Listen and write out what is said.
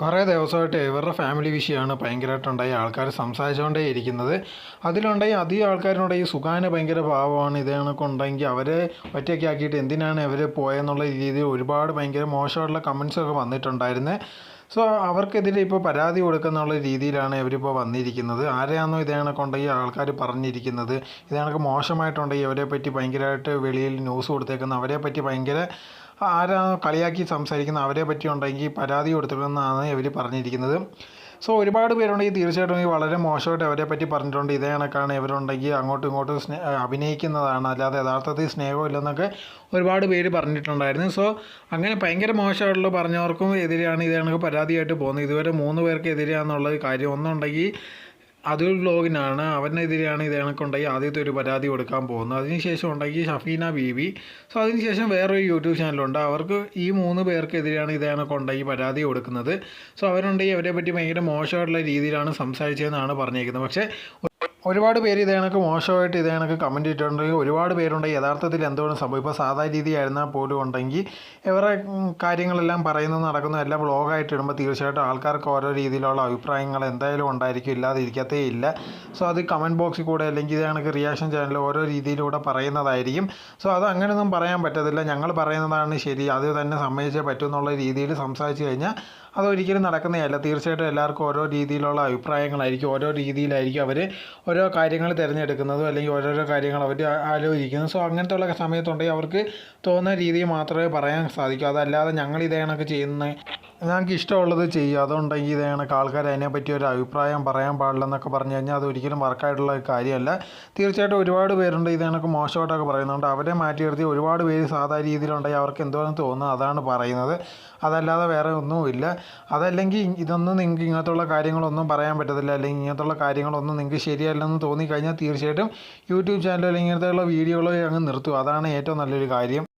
കുറേ ദിവസമായിട്ട് ഇവരുടെ ഫാമിലി വിഷയമാണ് ഭയങ്കരമായിട്ടുണ്ടായി. ആൾക്കാർ സംസാരിച്ചുകൊണ്ടേ ഇരിക്കുന്നത്. അതിലുണ്ടായി അധികം ഈ സുഖാന ഭയങ്കര പാവമാണ് ഇതേ കണക്കുണ്ടെങ്കിൽ അവരെ ഒറ്റയ്ക്ക് ആക്കിയിട്ട് എന്തിനാണ് ഇവർ പോയെന്നുള്ള രീതിയിൽ ഒരുപാട് ഭയങ്കര മോശമായിട്ടുള്ള കമൻസൊക്കെ വന്നിട്ടുണ്ടായിരുന്നേ. സോ അവർക്കെതിരെ ഇപ്പോൾ പരാതി കൊടുക്കുന്നുള്ള രീതിയിലാണ് ഇവരിപ്പോൾ വന്നിരിക്കുന്നത്. ആരെയാണോ ഇതേ കണക്കുണ്ടെങ്കിൽ ആൾക്കാർ പറഞ്ഞിരിക്കുന്നത്. ഇതേ മോശമായിട്ടുണ്ടെങ്കിൽ അവരെ പറ്റി ഭയങ്കരമായിട്ട് വെളിയിൽ ന്യൂസ് കൊടുത്തേക്കുന്ന അവരെ പറ്റി ഭയങ്കര ആരാ കളിയാക്കി സംസാരിക്കുന്ന അവരെ പറ്റി ഉണ്ടെങ്കിൽ പരാതി കൊടുത്തിട്ടുണ്ടെന്നാണ് ഇവർ പറഞ്ഞിരിക്കുന്നത്. സോ ഒരുപാട് പേരുണ്ടെങ്കിൽ തീർച്ചയായിട്ടും വളരെ മോശമായിട്ട് അവരെ പറ്റി പറഞ്ഞിട്ടുണ്ട്. ഇതേ കണക്കാണ് ഇവരുണ്ടെങ്കിൽ അങ്ങോട്ടും ഇങ്ങോട്ടും സ്നേ അഭിനയിക്കുന്നതാണ്. അല്ലാതെ യഥാർത്ഥത്തിൽ സ്നേഹമില്ലെന്നൊക്കെ ഒരുപാട് പേര് പറഞ്ഞിട്ടുണ്ടായിരുന്നു. സോ അങ്ങനെ ഭയങ്കര മോശമായിട്ടുള്ള പറഞ്ഞവർക്കും എതിരെയാണ് ഇതേ കണക്ക് പരാതിയായിട്ട് പോകുന്നത്. ഇതുവരെ മൂന്ന് പേർക്ക് എതിരെയാണെന്നുള്ള കാര്യം. ഒന്നുണ്ടെങ്കിൽ അതുൽ വ്ലോഗിനാണ്. അവനെതിരെയാണ് ഇത് കണക്കുണ്ടെങ്കിൽ ആദ്യത്തെ ഒരു പരാതി കൊടുക്കാൻ പോകുന്നത്. അതിനുശേഷം ഉണ്ടെങ്കിൽ ഷഫീന ബീവി. സോ അതിനുശേഷം വേറൊരു യൂട്യൂബ് ചാനലുണ്ട്. അവർക്ക് ഈ മൂന്ന് പേർക്കെതിരെയാണ് ഇത് കണക്കുണ്ടെങ്കിൽ പരാതി കൊടുക്കുന്നത്. സോ അവരുണ്ടെങ്കിൽ അവരെ പറ്റി ഭയങ്കര മോശമായിട്ടുള്ള രീതിയിലാണ് സംസാരിച്ചതെന്നാണ് പറഞ്ഞേക്കുന്നത്. പക്ഷേ ഒരുപാട് പേര് ഇതേ കണക്ക് മോശമായിട്ട് ഇതേ കണക്ക് കമന്റ് ഇട്ടിട്ടുണ്ടെങ്കിൽ ഒരുപാട് പേരുണ്ട് യഥാർത്ഥത്തിൽ എന്തുകൊണ്ട് സംഭവം? ഇപ്പോൾ സാധാ രീതിയായിരുന്നാൽ പോലും ഉണ്ടെങ്കിൽ ഇവരുടെ കാര്യങ്ങളെല്ലാം പറയുന്നത് നടക്കുന്നത് എല്ലാം ബ്ലോഗായിട്ട് ഇടുമ്പോൾ തീർച്ചയായിട്ടും ആൾക്കാർക്ക് ഓരോ രീതിയിലുള്ള അഭിപ്രായങ്ങൾ എന്തായാലും ഉണ്ടായിരിക്കും. ഇല്ലാതെ ഇരിക്കത്തേ ഇല്ല. സോ അത് കമന്റ് ബോക്സിൽ കൂടെ അല്ലെങ്കിൽ ഇതേ കണക്ക് റിയാക്ഷൻ ചാനൽ ഓരോ രീതിയിലൂടെ പറയുന്നതായിരിക്കും. സോ അത് അങ്ങനെയൊന്നും പറയാൻ പറ്റത്തില്ല. ഞങ്ങൾ പറയുന്നതാണ് ശരി. അത് തന്നെ സമ്മതിച്ചേ പറ്റുമെന്നുള്ള രീതിയിൽ സംസാരിച്ച് കഴിഞ്ഞാൽ അതൊരിക്കലും നടക്കുന്നതല്ല. തീർച്ചയായിട്ടും എല്ലാവർക്കും ഓരോ രീതിയിലുള്ള അഭിപ്രായങ്ങളായിരിക്കും ഓരോ രീതിയിലായിരിക്കും അവർ ഓരോ കാര്യങ്ങൾ തിരഞ്ഞെടുക്കുന്നതും അല്ലെങ്കിൽ ഓരോരോ കാര്യങ്ങൾ അവർ ആലോചിക്കുന്നത്. സോ അങ്ങനത്തെ ഉള്ള സമയത്തുണ്ടെങ്കിൽ അവർക്ക് തോന്നുന്ന രീതിയിൽ മാത്രമേ പറയാൻ സാധിക്കൂ. അതല്ലാതെ ഞങ്ങൾ ഇതേ കണക്ക് ചെയ്യുന്ന ഞങ്ങൾക്ക് ഇഷ്ടമുള്ളത് ചെയ്യുക അതുണ്ടെങ്കിൽ ഇതേ കണക്ക് ആൾക്കാർ അതിനെപ്പറ്റി ഒരു അഭിപ്രായം പറയാൻ പാടില്ലെന്നൊക്കെ പറഞ്ഞു കഴിഞ്ഞാൽ അത് ഒരിക്കലും വർക്കായിട്ടുള്ള കാര്യമല്ല. തീർച്ചയായിട്ടും ഒരുപാട് പേരുണ്ട് ഇത് മോശമായിട്ടൊക്കെ പറയുന്നുണ്ട്. അവരെ മാറ്റി നിർത്തി ഒരുപാട് പേര് സാധാ രീതിയിലുണ്ടെങ്കിൽ അവർക്ക് എന്തോന്ന് തോന്നുന്നു അതാണ് പറയുന്നത്. അതല്ലാതെ വേറെ ഒന്നുമില്ല. അതല്ലെങ്കിൽ ഇതൊന്നും നിങ്ങൾക്ക് ഇങ്ങനത്തുള്ള കാര്യങ്ങളൊന്നും പറയാൻ പറ്റത്തില്ല. അല്ലെങ്കിൽ ഇങ്ങനത്തുള്ള കാര്യങ്ങളൊന്നും നിങ്ങൾക്ക് ശരിയല്ലെന്ന് തോന്നിക്കഴിഞ്ഞാൽ തീർച്ചയായിട്ടും യൂട്യൂബ് ചാനലോ അല്ലെങ്കിൽ ഇങ്ങനത്തെയുള്ള വീഡിയോകളോ അങ്ങ് നിർത്തും. അതാണ് ഏറ്റവും നല്ലൊരു കാര്യം.